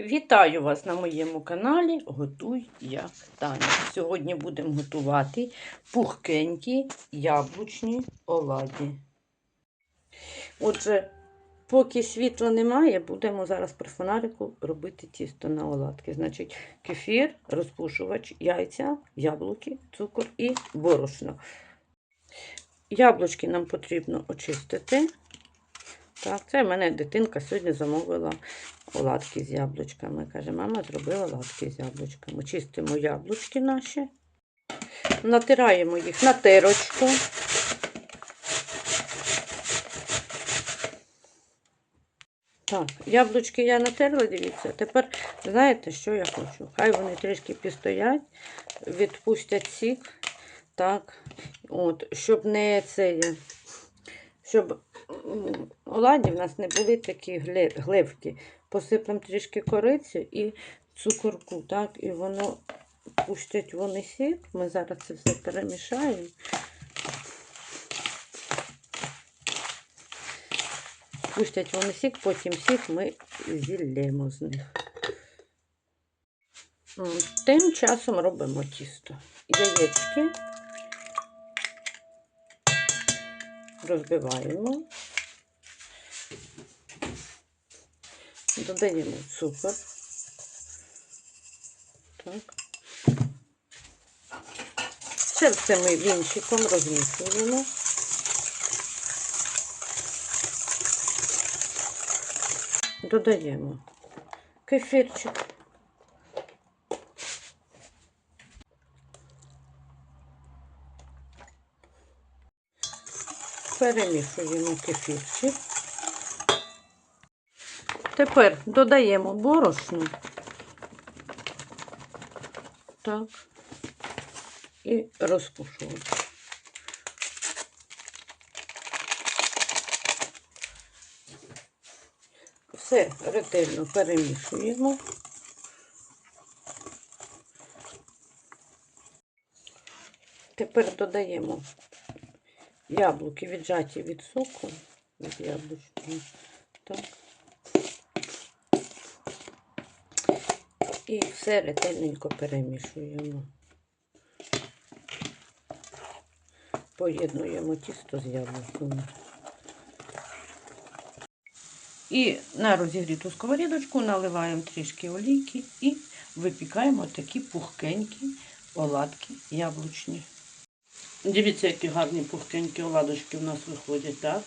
Вітаю вас на моєму каналі Готуй як Таня. Сьогодні будемо готувати пухкенькі яблучні оладі. Отже, поки світла немає, будемо зараз при фонарику робити тісто на оладки. Значить, кефір, розпушувач, яйця, яблуки, цукор і борошно. Яблучки нам потрібно очистити. Так, це в мене дитинка сьогодні замовила оладки з яблучками. Каже, мама зробила оладки з яблучками. Чистимо яблучки наші, натираємо їх на тирочку. Так, яблучки я натерла, дивіться. Тепер знаєте, що я хочу? Хай вони трішки постоять, відпустять сік. Так, от, щоб не це, щоб оладі в нас не були такі гливкі. Посиплемо трішки кориці і цукорку, так, і воно пустять вони сік. Ми зараз це все перемішаємо. Пустять вони сік, потім сік ми зіллємо з них. Тим часом робимо тісто. Яєчки розбиваємо. Додаємо цукор. Так. Це ми вінчиком розмішуємо. Додаємо кефірчик. Перемішуємо кефірчик. Тепер додаємо борошно. Так. І розпушуємо. Все ретельно перемішуємо. Тепер додаємо яблуки віджаті від соку, від яблучного. Так. І все ретельненько перемішуємо. Поєднуємо тісто з яблуками. І на розігріту сковорідочку наливаємо трішки олійки і випікаємо такі пухкенькі оладки яблучні. Дивіться, які гарні пухкенькі оладочки в нас виходять, так?